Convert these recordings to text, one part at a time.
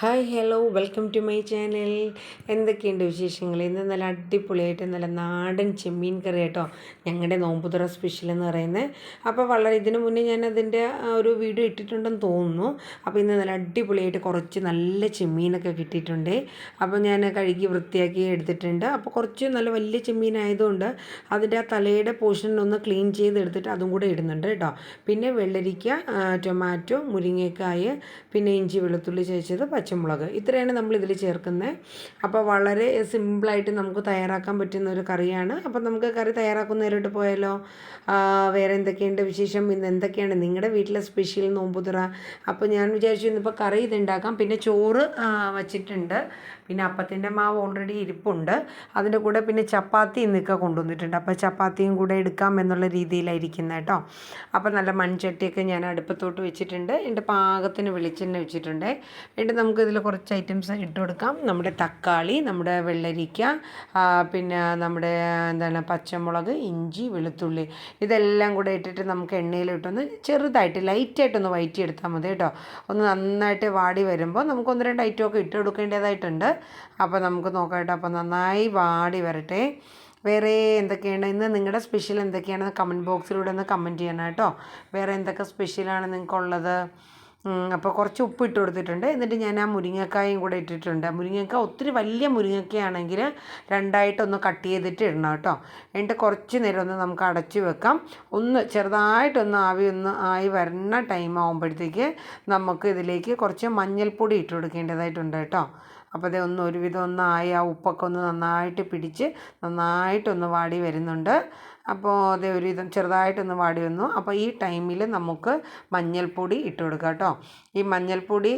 Hi hello welcome to my channel എന്തൊക്കെയുണ്ട് വിശേഷങ്ങൾ? ഇന്ന് നല്ല അടിപൊളിയായിട്ട് നല്ല നാടൻ ചെമ്മീൻ കറി കേട്ടോ. ഞങ്ങളുടെ നോമ്പുതുറ സ്പെഷ്യൽ എന്ന് പറയുന്നത് അപ്പോൾ വളരെ ഇതിനു മുന്നേ ഞാൻ അതിന്റെ ഒരു വീഡിയോ ഇട്ടിട്ടുണ്ടെന്ന് തോന്നുന്നു. അപ്പോൾ ഇന്ന് നല്ല അടിപൊളിയായിട്ട് കുറച്ച് നല്ല ചെമ്മീനൊക്കെ കിട്ടിയിട്ടുണ്ട്. അപ്പോൾ ഞാൻ കഴുകി വൃത്തിയാക്കി എടുത്തിട്ടുണ്ട്. അപ്പോൾ കുറച്ച് നല്ല വലിയ ചെമ്മീൻ ആയതുകൊണ്ട് അതിന്റെ ആ തലയുടെ പോർഷനൊന്ന് ക്ലീൻ ചെയ്ത് എടുത്തിട്ട് അതും കൂടെ ഇടുന്നുണ്ട് കേട്ടോ. പിന്നെ വെള്ളരിക്ക ടൊമാറ്റോ മുരിങ്ങക്കായ പിന്നെ ഇഞ്ചി വെളുത്തുള്ളി ചേച്ചത് പച്ചമുളക്. ഇത്രയാണ് നമ്മൾ ഇതിൽ ചേർക്കുന്നത്. അപ്പോൾ വളരെ സിമ്പിളായിട്ട് നമുക്ക് തയ്യാറാക്കാൻ പറ്റുന്ന ഒരു കറിയാണ്. അപ്പോൾ നമുക്ക് കറി തയ്യാറാക്കുന്നതിലോട്ട് പോയാലോ? വേറെ എന്തൊക്കെയുണ്ട് വിശേഷം? ഇന്ന് എന്തൊക്കെയാണ് നിങ്ങളുടെ വീട്ടിലെ സ്പെഷ്യൽ നോമ്പുതുറ? അപ്പോൾ ഞാൻ വിചാരിച്ചു ഇന്നിപ്പോൾ കറി ഇതുണ്ടാക്കാം. പിന്നെ ചോറ് വച്ചിട്ടുണ്ട്. പിന്നെ അപ്പത്തിന്റെ മാവ് ഓൾറെഡി ഇരിപ്പുണ്ട്. അതിന്റെ കൂടെ പിന്നെ ചപ്പാത്തി ഇന്നൊക്കെ കൊണ്ടുവന്നിട്ടുണ്ട്. അപ്പോൾ ചപ്പാത്തിയും കൂടെ എടുക്കാം എന്നുള്ള രീതിയിലായിരിക്കുന്നത് കേട്ടോ. അപ്പോൾ നല്ല മൺചട്ടിയൊക്കെ ഞാൻ അടുപ്പത്തോട്ട് വെച്ചിട്ടുണ്ട്. എന്റെ പാകത്തിന് വെളിച്ചെണ്ണ വെച്ചിട്ടുണ്ട്. എന്നിട്ട് നമുക്ക് ഇതിൽ കുറച്ച് ഐറ്റംസ് ഇട്ട് കൊടുക്കാം. നമ്മുടെ തക്കാളി നമ്മുടെ വെള്ളരിക്ക പിന്നെ നമ്മുടെ എന്താണ് പച്ചമുളക് ഇഞ്ചി വെളുത്തുള്ളി ഇതെല്ലാം കൂടെ ഇട്ടിട്ട് നമുക്ക് എണ്ണയിലിട്ടൊന്ന് ചെറുതായിട്ട് ലൈറ്റായിട്ടൊന്ന് വയറ്റിയെടുത്താൽ മതി കേട്ടോ. ഒന്ന് നന്നായിട്ട് വാടി വരുമ്പോൾ നമുക്ക് ഒന്ന് രണ്ട് ഐറ്റമൊക്കെ ഇട്ട് കൊടുക്കേണ്ടതായിട്ടുണ്ട്. അപ്പോൾ നമുക്ക് നോക്കാം അപ്പോൾ നന്നായി വാടി വരട്ടെ. വേറെ എന്തൊക്കെയാണ് ഇന്ന് നിങ്ങളുടെ സ്പെഷ്യൽ എന്തൊക്കെയാണെന്ന് കമന്റ് ബോക്സിലൂടെ ഒന്ന് കമന്റ് ചെയ്യണം കേട്ടോ. വേറെ എന്തൊക്കെ സ്പെഷ്യലാണ് നിങ്ങൾക്കുള്ളത്? അപ്പോൾ കുറച്ച് ഉപ്പ് ഇട്ട് കൊടുത്തിട്ടുണ്ട്. എന്നിട്ട് ഞാൻ ആ മുരിങ്ങക്കായും കൂടെ ഇട്ടിട്ടുണ്ട്. മുരിങ്ങക്ക ഒത്തിരി വലിയ മുരിങ്ങക്കയാണെങ്കിൽ രണ്ടായിട്ടൊന്ന് കട്ട് ചെയ്തിട്ട് ഇടണം കേട്ടോ. എന്നിട്ട് കുറച്ച് നേരം ഒന്ന് നമുക്ക് അടച്ചു വെക്കാം. ഒന്ന് ചെറുതായിട്ടൊന്ന് ആവി ഒന്ന് ആയി വരുന്ന ടൈം ആകുമ്പോഴത്തേക്ക് നമുക്ക് ഇതിലേക്ക് കുറച്ച് മഞ്ഞൾപ്പൊടി ഇട്ട് കൊടുക്കേണ്ടതായിട്ടുണ്ട് കേട്ടോ. അപ്പോൾ അതേ ഒന്ന് ഒരുവിധം ഒന്നായി ആ ഉപ്പൊക്കെ ഒന്ന് നന്നായിട്ട് പിടിച്ച് നന്നായിട്ടൊന്ന് വാടി വരുന്നുണ്ട്. അപ്പോൾ അതേ ഒരുവിധം ചെറുതായിട്ടൊന്ന് വാടി വന്നു. അപ്പോൾ ഈ ടൈമിൽ നമുക്ക് മഞ്ഞൾപ്പൊടി ഇട്ട് കൊടുക്കാം കേട്ടോ. ഈ മഞ്ഞൾപ്പൊടി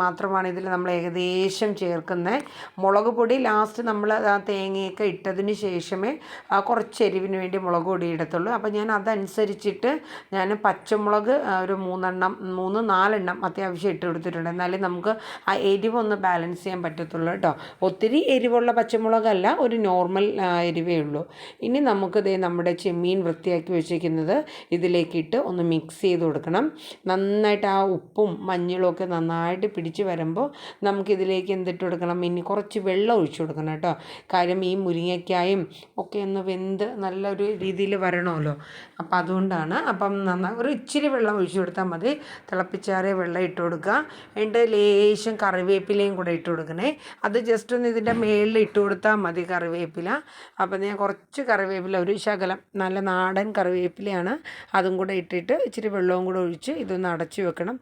മാത്രമാണ് ഇതിൽ നമ്മൾ ഏകദേശം ചേർക്കുന്നത് മുളക് പൊടി ലാസ്റ്റ് നമ്മൾ തേങ്ങയൊക്കെ ഇട്ടതിന് ശേഷമേ കുറച്ച് എരിവിന് വേണ്ടി മുളക് പൊടി ഇടത്തുള്ളൂ. അപ്പോൾ ഞാൻ അതനുസരിച്ചിട്ട് ഞാൻ പച്ചമുളക് ഒരു മൂന്നെണ്ണം മൂന്ന് നാലെണ്ണം അത്യാവശ്യം ഇട്ട് കൊടുത്തിട്ടുണ്ട്. എന്നാലേ നമുക്ക് ആ എരിവൊന്ന് ബാലൻസ് ചെയ്യാൻ പറ്റത്തുള്ളൂ കേട്ടോ. ഒത്തിരി എരിവുള്ള പച്ചമുളകല്ല ഒരു നോർമൽ എരിവേ ഉള്ളൂ. ഇനി നമുക്ക് ദേ നമ്മുടെ ചെമ്മീൻ വൃത്തിയാക്കി വെച്ചിരിക്കുന്നത് ഇതിലേക്കിട്ട് ഒന്ന് മിക്സ് ചെയ്ത് കൊടുക്കണം. നന്നായിട്ട് ആ ഉപ്പും മഞ്ഞളും ഒക്കെ നന്നായിട്ട് പിടിച്ച് വരുമ്പോൾ നമുക്കിതിലേക്ക് എന്തിട്ട് കൊടുക്കണം? ഇനി കുറച്ച് വെള്ളം ഒഴിച്ചു കൊടുക്കണം കേട്ടോ. കാര്യം ഈ മുരിങ്ങയ്ക്കായും ഒക്കെ ഒന്ന് വെന്ത് നല്ലൊരു രീതിയിൽ വരണമല്ലോ. അപ്പം അതുകൊണ്ടാണ് അപ്പം നന്നായി ഒരു ഇച്ചിരി വെള്ളം ഒഴിച്ചു കൊടുത്താൽ മതി. തിളപ്പിച്ചാറിയ വെള്ളം ഇട്ട് കൊടുക്കുക. എന്നിട്ട് ലേശം കറിവേപ്പിലയും കൂടെ ഇട്ട് കൊടുക്കണേ. അത് ജസ്റ്റ് ഒന്ന് ഇതിന്റെ മേളിൽ ഇട്ട് കൊടുത്താൽ മതി കറിവേപ്പില. അപ്പം ഞാൻ കുറച്ച് കറിവേപ്പില ഒരു ശകലം നല്ല നാടൻ കറിവേപ്പിലയാണ് അതും കൂടെ ഇട്ടിട്ട് ഇച്ചിരി വെള്ളവും കൂടെ ഒഴിച്ച് ഇതൊന്ന് അടച്ചു വെക്കണം.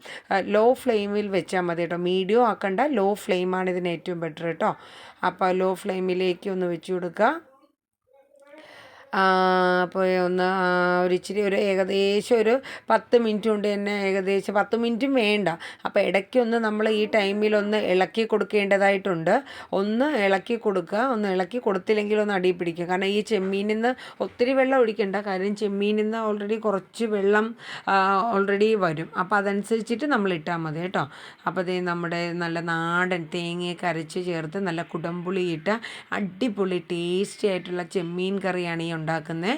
ലോ ഫ്ലെയിമിൽ വെച്ചാൽ മതി കേട്ടോ. മീഡിയം ആക്കണ്ട ലോ ഫ്ലെയിമാണ് ഇതിന് ഏറ്റവും ബെറ്റർ കേട്ടോ. അപ്പോൾ ലോ ഫ്ലെയിമിലേക്ക് ഒന്ന് വെച്ച് കൊടുക്കുക. അപ്പോൾ ഒന്ന് ഒരു ഇച്ചിരി ഒരു ഏകദേശം ഒരു പത്ത് മിനിറ്റ് കൊണ്ട് തന്നെ ഏകദേശം പത്ത് മിനിറ്റും വേണ്ട. അപ്പോൾ ഇടയ്ക്കൊന്ന് നമ്മൾ ഈ ടൈമിലൊന്ന് ഇളക്കി കൊടുക്കേണ്ടതായിട്ടുണ്ട്. ഒന്ന് ഇളക്കി കൊടുക്കുക. ഒന്ന് ഇളക്കി കൊടുത്തില്ലെങ്കിൽ ഒന്ന് അടി പിടിക്കുക. കാരണം ഈ ചെമ്മീനിൽ നിന്ന് ഒത്തിരി വെള്ളം ഒഴിക്കേണ്ട. കാര്യം ചെമ്മീനിൽ നിന്ന് ഓൾറെഡി കുറച്ച് വെള്ളം ഓൾറെഡി വരും. അപ്പോൾ അതനുസരിച്ചിട്ട് നമ്മൾ ഇട്ടാൽ മതി കേട്ടോ. അപ്പോൾ ദേ നമ്മുടെ നല്ല നാടൻ തേങ്ങയൊക്കെ അരച്ച് ചേർത്ത് നല്ല കുടംപുളി ഇട്ട അടിപൊളി ടേസ്റ്റി ആയിട്ടുള്ള ചെമ്മീൻ കറിയാണ് ഈ ഉണ്ടാക്കുന്നത്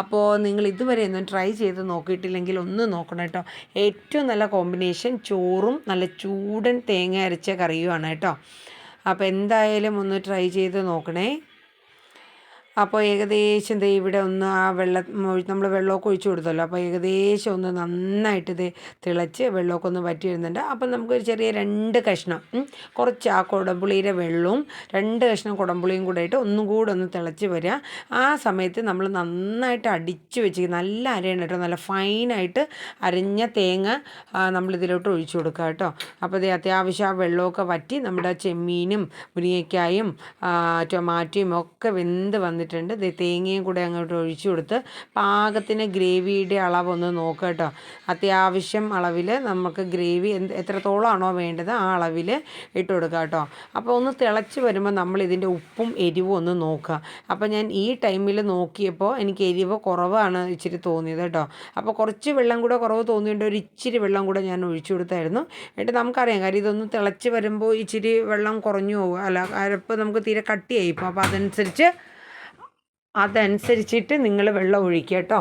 അപ്പോൾ നിങ്ങൾ ഇതുവരെ ഒന്നും ട്രൈ ചെയ്ത് നോക്കിയിട്ടില്ലെങ്കിൽ ഒന്ന് നോക്കണം കേട്ടോ. ഏറ്റവും നല്ല കോമ്പിനേഷൻ ചോറും നല്ല ചൂടൻ തേങ്ങ അരച്ച കറിയുമാണ് കേട്ടോ. അപ്പോൾ എന്തായാലും ഒന്ന് ട്രൈ ചെയ്ത് നോക്കണേ. അപ്പോൾ ഏകദേശം ദേ ഇവിടെ ഒന്ന് ആ വെള്ളം നമ്മൾ വെള്ളമൊക്കെ ഒഴിച്ചു കൊടുത്തല്ലോ. അപ്പോൾ ഏകദേശം ഒന്ന് നന്നായിട്ട് ഇത് തിളച്ച് വെള്ളമൊക്കെ ഒന്ന് വറ്റി വരുന്നുണ്ട്. അപ്പം നമുക്കൊരു ചെറിയ രണ്ട് കഷ്ണം കുറച്ച് ആ കുടംപുളിയുടെ വെള്ളവും രണ്ട് കഷ്ണം കുടംപുളിയും കൂടെ ആയിട്ട് ഒന്നും കൂടെ ഒന്ന് തിളച്ച് വരിക. ആ സമയത്ത് നമ്മൾ നന്നായിട്ട് അടിച്ച് വെച്ച് നല്ല അരയണം കേട്ടോ. നല്ല ഫൈനായിട്ട് അരഞ്ഞ തേങ്ങ നമ്മളിതിലോട്ട് ഒഴിച്ചു കൊടുക്കുക കേട്ടോ. അപ്പോൾ ഇത് അത്യാവശ്യം ആ വെള്ളമൊക്കെ വറ്റി നമ്മുടെ ചെമ്മീനും മുരിങ്ങയ്ക്കായും ടൊമാറ്റോയും ഒക്കെ വെന്ത് വന്നിട്ടുണ്ട് ദേ തേങ്ങയും കൂടെ അങ്ങോട്ട് ഒഴിച്ചു കൊടുത്ത് പാകത്തിന് ഗ്രേവിയുടെ അളവൊന്ന് നോക്കുക കേട്ടോ. അത്യാവശ്യം അളവിൽ നമുക്ക് ഗ്രേവി എന്ത് എത്രത്തോളമാണോ വേണ്ടത് ആ അളവിൽ ഇട്ട് കൊടുക്കുക കേട്ടോ. അപ്പോൾ ഒന്ന് തിളച്ച് വരുമ്പോൾ നമ്മൾ ഇതിന്റെ ഉപ്പും എരിവും ഒന്ന് നോക്കുക. അപ്പോൾ ഞാൻ ഈ ടൈമിൽ നോക്കിയപ്പോൾ എനിക്ക് എരിവ് കുറവാണ് ഇച്ചിരി തോന്നിയത് കേട്ടോ. അപ്പോൾ കുറച്ച് വെള്ളം കൂടെ കുറവ് തോന്നിയിട്ട് ഒരു ഇച്ചിരി വെള്ളം കൂടെ ഞാൻ ഒഴിച്ചു കൊടുത്തായിരുന്നു. എന്നിട്ട് നമുക്കറിയാം കാര്യം ഇതൊന്ന് തിളച്ച് വരുമ്പോൾ ഇച്ചിരി വെള്ളം കുറഞ്ഞു പോകും. അല്ല അരപ്പ് നമുക്ക് തീരെ കട്ടിയായി ഇപ്പോൾ അപ്പോൾ അതനുസരിച്ച് അതനുസരിച്ചിട്ട് നിങ്ങൾ വെള്ളം ഒഴിക്കുക കേട്ടോ.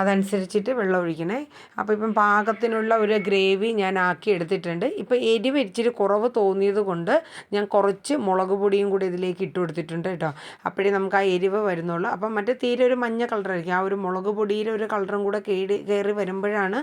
അതനുസരിച്ചിട്ട് വെള്ളം ഒഴിക്കണേ. അപ്പോൾ ഇപ്പം പാകത്തിനുള്ള ഒരു ഗ്രേവി ഞാൻ ആക്കി എടുത്തിട്ടുണ്ട്. ഇപ്പോൾ എരിവ് ഇച്ചിരി കുറവ് തോന്നിയത് കൊണ്ട് ഞാൻ കുറച്ച് മുളക് പൊടിയും കൂടി ഇതിലേക്ക് ഇട്ട് കൊടുത്തിട്ടുണ്ട് കേട്ടോ. അപ്പോഴേ നമുക്ക് ആ എരിവ് വരുന്നുള്ളൂ. അപ്പം മറ്റേ തീരെ ഒരു മഞ്ഞ കളറായിരിക്കും ആ ഒരു മുളക് പൊടിയിലെ ഒരു കളറും കൂടെ കേടി കയറി വരുമ്പോഴാണ്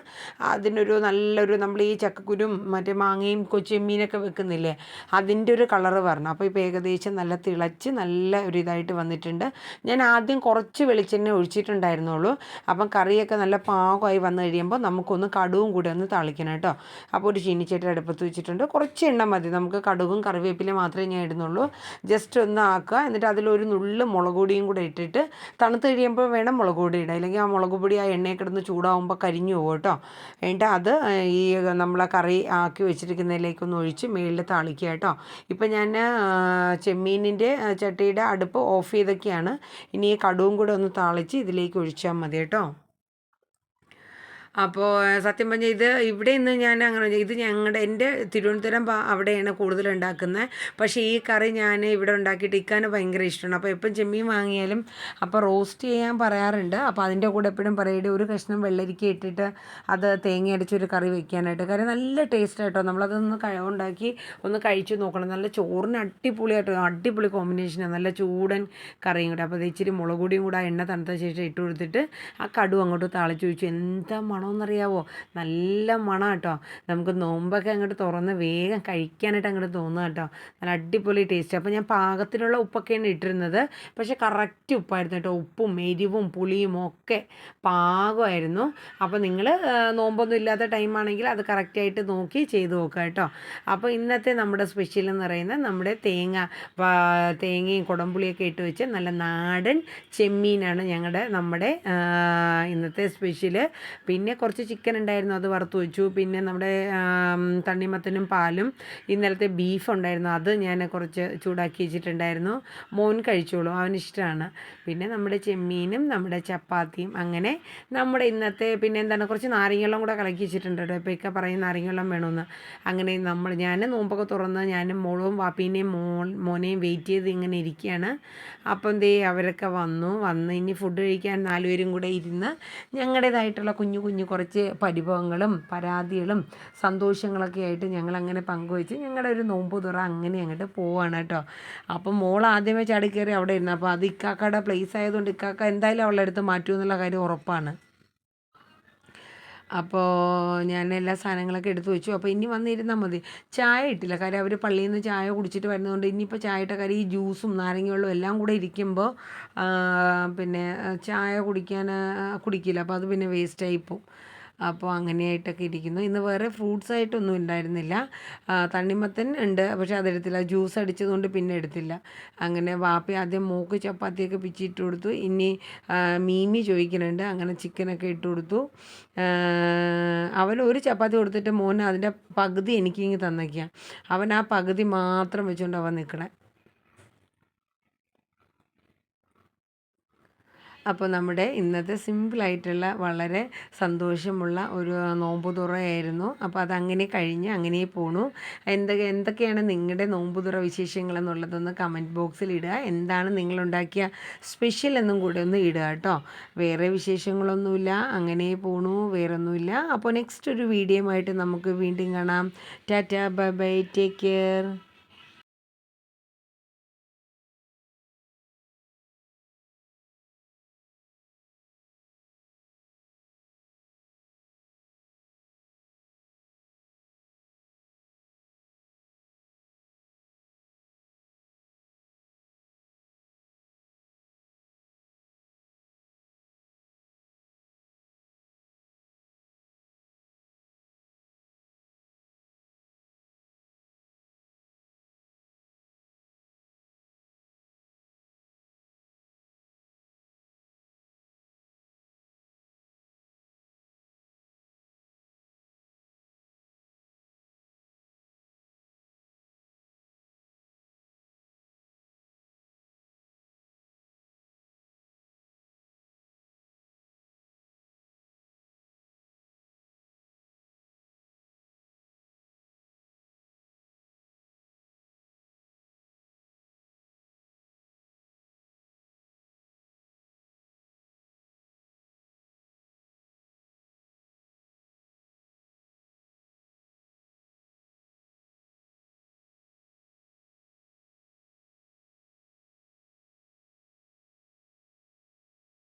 അതിനൊരു നല്ലൊരു നമ്മൾ ഈ ചക്കക്കുരും മറ്റേ മാങ്ങയും കൊച്ചിമീനൊക്കെ വെക്കുന്നില്ലേ അതിന്റെ ഒരു കളറ് വരണം. അപ്പോൾ ഇപ്പോൾ ഏകദേശം നല്ല തിളച്ച് നല്ല ഒരു ഇതായിട്ട് വന്നിട്ടുണ്ട്. ഞാൻ ആദ്യം കുറച്ച് വെളിച്ചെണ്ണ ഒഴിച്ചിട്ടുണ്ടായിരുന്നുള്ളൂ. അപ്പം കറിയൊക്കെ നല്ല പാകമായി വന്നു കഴിയുമ്പോൾ നമുക്കൊന്ന് കടുവും കൂടി ഒന്ന് തളിക്കണം കേട്ടോ. അപ്പോൾ ഒരു ചീനിച്ചട്ടി അടുപ്പത്ത് വെച്ചിട്ടുണ്ട്. കുറച്ച് എണ്ണ മതി. നമുക്ക് കടുകും കറിവേപ്പില മാത്രമേ ഞാൻ ഇടുന്നുള്ളൂ. ജസ്റ്റ് ഒന്ന് ആക്കുക. എന്നിട്ട് അതിലൊരു നുള്ള് മുളക് പൊടിയും കൂടെ ഇട്ടിട്ട് തണുത്ത് കഴിയുമ്പോൾ വേണം മുളക് പൊടി ഇടുക അല്ലെങ്കിൽ ആ മുളക് പൊടി ആ എണ്ണയിൽ കിടന്ന് ചൂടാവുമ്പോൾ കരിഞ്ഞു പോകും കേട്ടോ. എന്നിട്ട് അത് ഈ നമ്മളെ കറി ആക്കി വെച്ചിരിക്കുന്നതിലേക്കൊന്ന് ഒഴിച്ച് മേളിൽ തളിക്കുക കേട്ടോ. ഇപ്പം ഞാൻ ചെമ്മീനിന്റെ ചട്ടിയുടെ അടുപ്പ് ഓഫ് ചെയ്തൊക്കെയാണ്. ഇനി ഈ കടുവും കൂടെ ഒന്ന് താളിച്ച് ഇതിലേക്ക് ഒഴിച്ചാൽ മതി കേട്ടോ. അപ്പോൾ സത്യം പറഞ്ഞാൽ ഇത് ഇവിടെ നിന്ന് ഞാൻ അങ്ങനെ ഇത് ഞങ്ങളുടെ എന്റെ തിരുവനന്തപുരം അവിടെയാണ് കൂടുതൽ ഉണ്ടാക്കുന്നത് പക്ഷേ ഈ കറി ഞാൻ ഇവിടെ ഉണ്ടാക്കിയിട്ട് ഇക്കാന് ഭയങ്കര ഇഷ്ടമാണ് അപ്പോൾ എപ്പം ചെമ്മീൻ വാങ്ങിയാലും അപ്പോൾ റോസ്റ്റ് ചെയ്യാൻ പറയാറുണ്ട്. അപ്പോൾ അതിന്റെ കൂടെ എപ്പോഴും പറയുടെ ഒരു കഷ്ണം വെള്ളരിക്ക ഇട്ടിട്ട് അത് തേങ്ങ അടിച്ചൊരു കറി വെക്കാനായിട്ട്. കാര്യം നല്ല ടേസ്റ്റ് ആയിട്ടോ നമ്മളതൊന്ന് ഉണ്ടാക്കി ഒന്ന് കഴിച്ചു നോക്കണം. നല്ല ചോറിന് അടിപൊളിയായിട്ടോ അടിപൊളി കോമ്പിനേഷനാണ് നല്ല ചൂടൻ കറിയും കൂടെ. അപ്പോൾ അത് ഇച്ചിരി മുളക് കൂടെ ആ എണ്ണ തണുത്ത ശേഷം ഇട്ട് കൊടുത്തിട്ട് ആ കടു അങ്ങോട്ട് താളിച്ച് വെച്ചു എന്താ മണമെന്നറിയാവോ നല്ല മണം കേട്ടോ നമുക്ക് നോമ്പൊക്കെ അങ്ങോട്ട് തുറന്ന് വേഗം കഴിക്കാനായിട്ട് അങ്ങോട്ട് തോന്നുക കേട്ടോ. നല്ല അടിപൊളി ടേസ്റ്റ് അപ്പോൾ ഞാൻ പാകത്തിനുള്ള ഉപ്പൊക്കെയാണ് ഇട്ടിരുന്നത്. പക്ഷേ കറക്റ്റ് ഉപ്പായിരുന്നു കേട്ടോ. ഉപ്പും എരിവും പുളിയും ഒക്കെ പാകമായിരുന്നു. അപ്പോൾ നിങ്ങൾ നോമ്പൊന്നും ഇല്ലാത്ത ടൈമാണെങ്കിൽ അത് കറക്റ്റായിട്ട് നോക്കി ചെയ്ത് നോക്കുക കേട്ടോ. അപ്പോൾ ഇന്നത്തെ നമ്മുടെ സ്പെഷ്യൽ എന്ന് പറയുന്നത് നമ്മുടെ തേങ്ങ തേങ്ങയും കുടംപുളിയൊക്കെ ഇട്ട് വെച്ച് നല്ല നാടൻ ചെമ്മീനാണ് ഞങ്ങളുടെ നമ്മുടെ ഇന്നത്തെ സ്പെഷ്യൽ പിന്നെ കുറച്ച് ചിക്കൻ ഉണ്ടായിരുന്നു അത് വറുത്ത് വെച്ചു പിന്നെ നമ്മുടെ തണ്ണിമത്തനും പാലും ഇന്നലത്തെ ബീഫ് ഉണ്ടായിരുന്നു അത് ഞാൻ കുറച്ച് ചൂടാക്കി വെച്ചിട്ടുണ്ടായിരുന്നു. മോൻ കഴിച്ചോളൂ അവനിഷ്ടമാണ് പിന്നെ നമ്മുടെ ചെമ്മീനും നമ്മുടെ ചപ്പാത്തിയും അങ്ങനെ നമ്മുടെ ഇന്നത്തെ പിന്നെ എന്താണ് കുറച്ച് നാരങ്ങ കൂടെ കലക്കി വെച്ചിട്ടുണ്ട് കേട്ടോ. ഇപ്പോൾ ഇക്ക പറയും നാരങ്ങ വേണമെന്ന് അങ്ങനെ നമ്മൾ ഞാൻ നോമ്പൊക്കെ തുറന്ന് ഞാനും മോളും വാപ്പീനെയും മോൾ മോനെയും വെയിറ്റ് ചെയ്ത് ഇങ്ങനെ ഇരിക്കുകയാണ്. അപ്പം ദേ അവരൊക്കെ വന്നു വന്ന് ഇനി ഫുഡ് കഴിക്കാൻ നാലുപേരും കൂടെ ഇരുന്ന് ഞങ്ങളുടേതായിട്ടുള്ള കുഞ്ഞു കുഞ്ഞു കുറച്ച് പരിഭവങ്ങളും പരാതികളും സന്തോഷങ്ങളൊക്കെ ആയിട്ട് ഞങ്ങൾ അങ്ങനെ പങ്കുവെച്ച് ഞങ്ങളുടെ ഒരു നോമ്പ് തുറ അങ്ങനെ അങ്ങോട്ട് പോവാണ് കേട്ടോ. അപ്പം മോൾ ആദ്യമേ ചാടി കയറി അവിടെ ഇരുന്നു. അപ്പോൾ അത് ഇക്കാക്കയുടെ പ്ലേസ് ആയതുകൊണ്ട് ഇക്കാക്ക എന്തായാലും അവളുടെ അടുത്ത് മാറ്റുമെന്നുള്ള കാര്യം ഉറപ്പാണ്. അപ്പോൾ ഞാൻ എല്ലാ സാധനങ്ങളൊക്കെ എടുത്തു വെച്ചു. അപ്പോൾ ഇനി വന്നിരുന്നാൽ മതി. ചായ ഇട്ടില്ല. കാര്യം അവർ പള്ളിയിൽ നിന്ന് ചായ കുടിച്ചിട്ട് വരുന്നതുകൊണ്ട് ഇനിയിപ്പോൾ ചായയുടെ കാര്യം ഈ ജ്യൂസും നാരങ്ങ വെള്ളവും എല്ലാം കൂടെ ഇരിക്കുമ്പോൾ പിന്നെ ചായ കുടിക്കാൻ കുടിക്കില്ല. അപ്പോൾ അത് പിന്നെ വേസ്റ്റായി അപ്പോൾ അങ്ങനെയായിട്ടൊക്കെ ഇരിക്കുന്നു. ഇന്ന് വേറെ ഫ്രൂട്ട്സ് ആയിട്ടൊന്നും ഉണ്ടായിരുന്നില്ല. തണ്ണിമത്തൻ ഉണ്ട്. പക്ഷേ അതെടുത്തില്ല. ജ്യൂസ് അടിച്ചതുകൊണ്ട് പിന്നെ എടുത്തില്ല. അങ്ങനെ വാപ്പി ആദ്യം മൂക്ക് ചപ്പാത്തിയൊക്കെ പിച്ചിട്ട് കൊടുത്തു. ഇനി മീമി ചോദിക്കുന്നുണ്ട്. അങ്ങനെ ചിക്കനൊക്കെ ഇട്ട് കൊടുത്തു. അവൻ ഒരു ചപ്പാത്തി കൊടുത്തിട്ട് മോൻ അതിന്റെ പകുതി എനിക്കിങ്ങ് തന്നേക്കാം. അവൻ ആ പകുതി മാത്രം വെച്ചുകൊണ്ട് അവൻ നിൽക്കണേ. അപ്പോൾ നമ്മുടെ ഇന്നത്തെ സിമ്പിളായിട്ടുള്ള വളരെ സന്തോഷമുള്ള ഒരു നോമ്പ് തുറയായിരുന്നു. അപ്പോൾ അതങ്ങനെ കഴിഞ്ഞ് അങ്ങനെ പോണു. എന്തൊക്കെ എന്തൊക്കെയാണ് നിങ്ങളുടെ നോമ്പ് തുറ വിശേഷങ്ങൾ എന്നുള്ളതൊന്ന് കമന്റ് ബോക്സിൽ ഇടുക. എന്താണ് നിങ്ങളുണ്ടാക്കിയ സ്പെഷ്യൽ എന്നും കൂടെ ഒന്ന് ഇടുക കേട്ടോ വേറെ വിശേഷങ്ങളൊന്നുമില്ല. അങ്ങനെ പോണു. വേറെ ഒന്നുമില്ല അപ്പോൾ നെക്സ്റ്റ് ഒരു വീഡിയോ ആയിട്ട് നമുക്ക് വീണ്ടും കാണാം. Tata bye bye. Take care